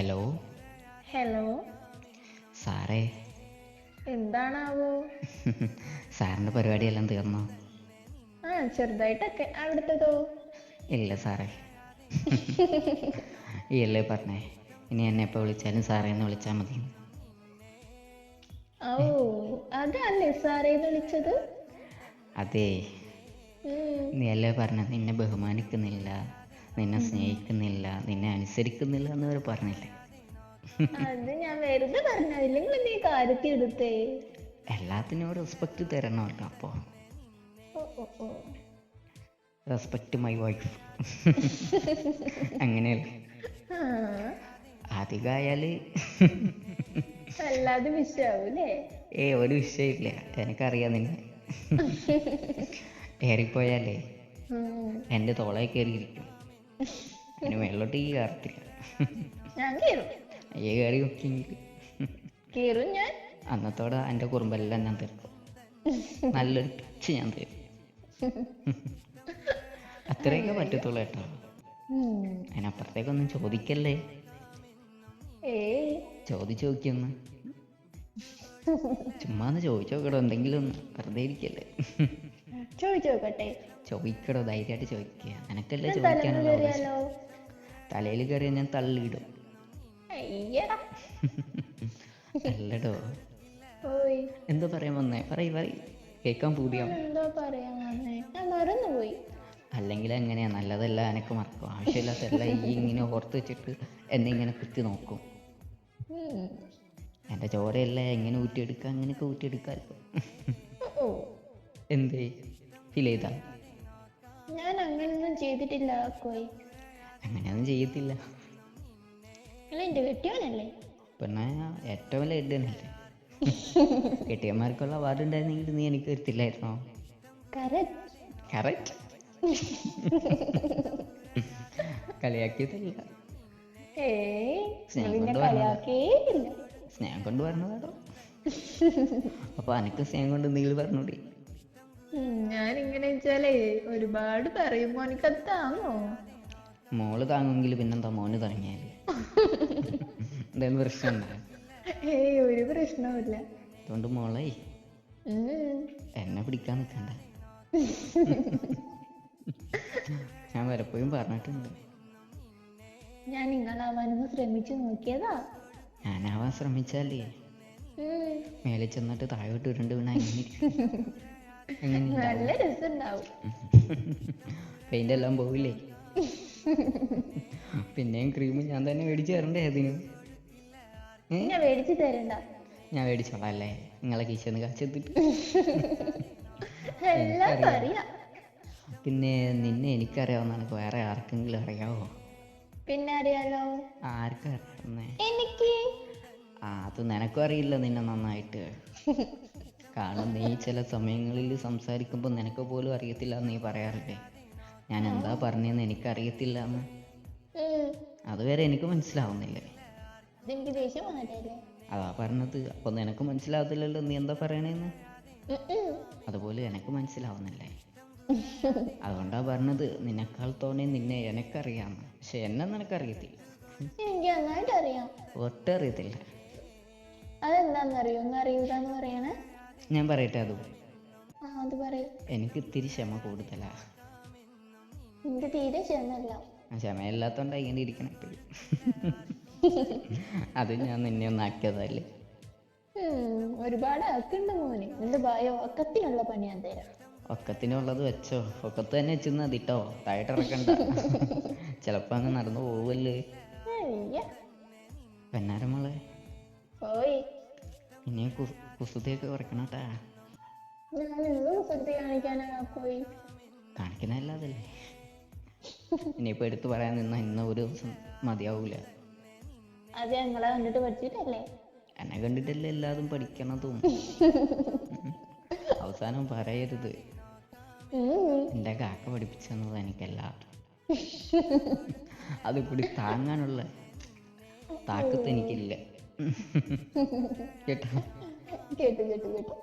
Hello hello സാറേ. എന്താണാവോ? പരിപാടി പരിപാടിയെല്ലാം തീർന്നോ? ആ ചെറുതായിട്ടൊക്കെ. അവിടുത്തതോ? ഇല്ല സാറേ. ഈ അല്ലേ പറഞ്ഞേ. ഇനി എന്നെ എപ്പോൾ വിളിച്ചാലും സാറേ എന്ന് വിളിച്ചാൽ മതി. ഓ അതല്ലേ സാറേന്ന് വിളിച്ചത്? അതെ. നീ അല്ലേ പറഞ്ഞ നിന്നെ ബഹുമാനിക്കുന്നില്ല. നിന്നെ സ്നേഹിക്കുന്നില്ല നിന്നെ അനുസരിക്കുന്നില്ല എന്ന് വരെ പറഞ്ഞില്ലേ? അത് ഞാൻ വെറുതെ പറഞ്ഞില്ല നിങ്ങൾ നീ കാര്യത്തിൽ എടുത്തേ. എല്ലാത്തിനും റെസ്പെക്ട് തരണമല്ലോ അപ്പോ. റെസ്പെക്ട് മൈ വൈഫ് അങ്ങനെയല്ലേ? ആ. അധികമായാൽ വിഷയാവൂലേ ഏ ഒരു വിഷയമില്ല. എനിക്കറിയാം നിന്നെ. ഏറിപ്പോയാലേ എന്റെ എന്റെ തോളെ കയറിയിരിക്കും. അതിന് വെള്ളോട്ട് ഈ കയറത്തില്ല. ഞാൻ കയറും അയ്യേ കയറി നോക്കിയെങ്കിൽ കീറും ഞാൻ. അന്നത്തോടെ എന്റെ കുറുമ്പെല്ലാം ഞാൻ തീർക്കും. നല്ലൊരു പിച്ച് ഞാൻ തരും. അത്രയൊക്കെ പറ്റത്തുള്ളൂ കേട്ടോ. അതിനപ്പുറത്തേക്കൊന്നും ചോദിക്കല്ലേ? ചോദിച്ചു നോക്കിയൊന്ന്. ചുമ്മാ ഒന്ന് ചോദിച്ചു നോക്കടോ എന്തെങ്കിലും വെറുതെ ഇരിക്കല്ലേ? ചോദിക്കടോ ധൈര്യമായിട്ട് ചോദിക്കുക നിനക്കല്ലേ ചോദിക്കാനുള്ള തലയിൽ കയറിയാൽ ഞാൻ തള്ളിയിടും. അല്ലടോ. എന്താ പറയാൻ വന്നേ? പറയ് പറയ്. കേൾക്കാൻ പൂതിയാ. എന്താ പറയാൻ വന്നേ? ഞാൻ മറന്നുപോയി അല്ലെങ്കിൽ എങ്ങനെയാ? നല്ലതല്ല എനക്ക് മറക്കും. ആവശ്യമില്ലാത്തല്ല ഈ ഇങ്ങനെ ഓർത്ത് വെച്ചിട്ട് എന്നെ ഇങ്ങനെ കുത്തി നോക്കും. എന്റെ ചോരയല്ല? എങ്ങനെ ഊറ്റിയെടുക്കുക അങ്ങനെയൊക്കെ ഊറ്റിയെടുക്കാമല്ലോ ഓ. എന്തേ? ഫീൽ ചെയ്താ? ഞാൻ അങ്ങനെയൊന്നും ചെയ്തിട്ടില്ല കോയി. അങ്ങനെയൊന്നും ചെയ്യത്തില്ല. നിങ്ങൾ എന്റെ കെട്ടിയോനല്ലേ? പിന്നെ ഏറ്റവും വലിയ കെട്ടിയവനല്ലേ കെട്ടിയന്മാർക്കുള്ള അവാർഡ് ഉണ്ടായിരുന്നെങ്കിൽ നീ എനിക്ക് തരത്തില്ലായിരുന്നോ? കറക്റ്റ്. കളിയാക്കിയതല്ല. പറഞ്ഞതാ. കളിയാക്കേയില്ല. സ്നേഹം കൊണ്ട് പറഞ്ഞതാടോ. അപ്പൊ അനക്ക് സ്നേഹം കൊണ്ട് എന്തെങ്കിലും പറഞ്ഞൂടി? ഞാൻ ഇങ്ങനെ വെച്ചാലേ ഒരുപാട് പറയുമ്പോ എനിക്കത് താങ്ങോ? മോൾ താങ്ങുമെങ്കിൽ പിന്നെന്താ മോന് തുടങ്ങിയാൽ എന്തായാലും പ്രശ്നം ഏയ് ഒരു പ്രശ്നവുമില്ല. അതുകൊണ്ട് മോളെ ഉം. എന്നെ പിടിക്കാൻ നിൽക്കണ്ട ഞാൻ പലപ്പോഴും പറഞ്ഞിട്ടുണ്ട്. ഞാൻ നിങ്ങളാവാനൊന്ന് ശ്രമിച്ചു നോക്കിയതാ. ഞാനാവാൻ ശ്രമിച്ചാലേ. മേലെ ചെന്നിട്ട് താഴോട്ട് ഉരുണ്ട് വീണ നല്ല രസമുണ്ടാവും പെയിന്റ് എല്ലാം പോവില്ലേ? പിന്നെയും ക്രീം ഞാൻ തന്നെ മേടിച്ചു തരണ്ടേ അതിന്? ഞാൻ മേടിച്ചു തരണ്ട. ഞാൻ മേടിച്ചോളാം അല്ലേ? നിങ്ങളെ കീശന്ന് കാച്ചെത്തിട്ട് പിന്നെ നിന്നെ എനിക്കറിയാവുന്ന എനിക്ക് വേറെ ആർക്കെങ്കിലും അറിയാവോ? പിന്നെ അറിയാലോ എനിക്ക്. ആ അത് നിനക്കും അറിയില്ല നിന്നെ നന്നായിട്ട്. കാരണം നീ ചില സമയങ്ങളിൽ സംസാരിക്കുമ്പോൾ നിനക്ക് പോലും അറിയത്തില്ല എന്ന് നീ പറയാറില്ലേ? ഞാൻ എന്താ പറഞ്ഞതെന്ന് എനിക്കറിയത്തില്ല എന്ന്. അതുവരെ എനിക്ക് മനസ്സിലാവുന്നില്ലേ? അതാ പറഞ്ഞത്. അപ്പൊ നിനക്ക് മനസ്സിലാവത്തില്ലല്ലോ നീ എന്താ പറയണേന്ന്. അതുപോലെ എനിക്ക് മനസ്സിലാവുന്നില്ലേ? അതുകൊണ്ടാ പറഞ്ഞത് നിന്നെക്കാൾ തോനെ നിന്നെ എനക്കറിയാന്ന് പക്ഷെ എന്നെ നിനക്കറിയത്തില്ല. എനിക്ക് നന്നായിട്ട് അറിയാം ഒട്ടും അറിയത്തില്ല അതെന്താന്നറിയോ? ഒന്നും അറിയൂലെന്ന് പറയണേ. ഞാൻ പറയട്ടെ അത് ആ അത് പറയും. എനിക്ക് ഇത്തിരി ക്ഷമ കൂടുതലാ. എനിക്ക് തീരെ ക്ഷമല്ല ആ ക്ഷമയില്ലാത്തോണ്ടാ ഇങ്ങനെ ഇരിക്കണം എപ്പോഴും അത് ഞാൻ നിന്നെ ഒന്ന് ആക്കിയതല്ലേ ഉം, ഒരുപാട് ആക്കുണ്ട് മോനെ. എന്റെ ഭയ ഒക്കത്തിനുള്ള പണി ഞാൻ തരാം ഒക്കത്തിനുള്ളത് വെച്ചോ. ഒക്കത്ത് തന്നെ വെച്ചെന്ന് അതിട്ടോ താഴോട്ട് ഇറക്കണ്ട ചിലപ്പോ അങ്ങ് നടന്നു പോവല്ലേ? പെന്നാരമോളെ ഇനി കുസൃതിയൊക്കെ കുറയ്ക്കണം കേട്ടാ ഞാൻ കുസൃതി കാണിക്കാനാ പോയി. കാണിക്കുന്നതല്ലാതല്ലേ ഇനിയിപ്പോ എടുത്തു പറയാൻ നിന്ന ഇന്ന ഒരു ദിവസം മതിയാവൂല. അത് ഞങ്ങളെ കണ്ടിട്ട് പഠിച്ചിട്ടല്ലേ? എന്നെ കണ്ടിട്ടല്ലേ എല്ലാതും പഠിക്കണതും. അവസാനം പറയരുത്. എന്റെ കാക്ക പഠിപ്പിച്ചെന്നത് എനിക്കല്ല അത് കൂടി താങ്ങാനുള്ള താക്കത്ത് എനിക്കില്ല. കേട്ടോ കേട്ടു കേട്ടു കേട്ടു.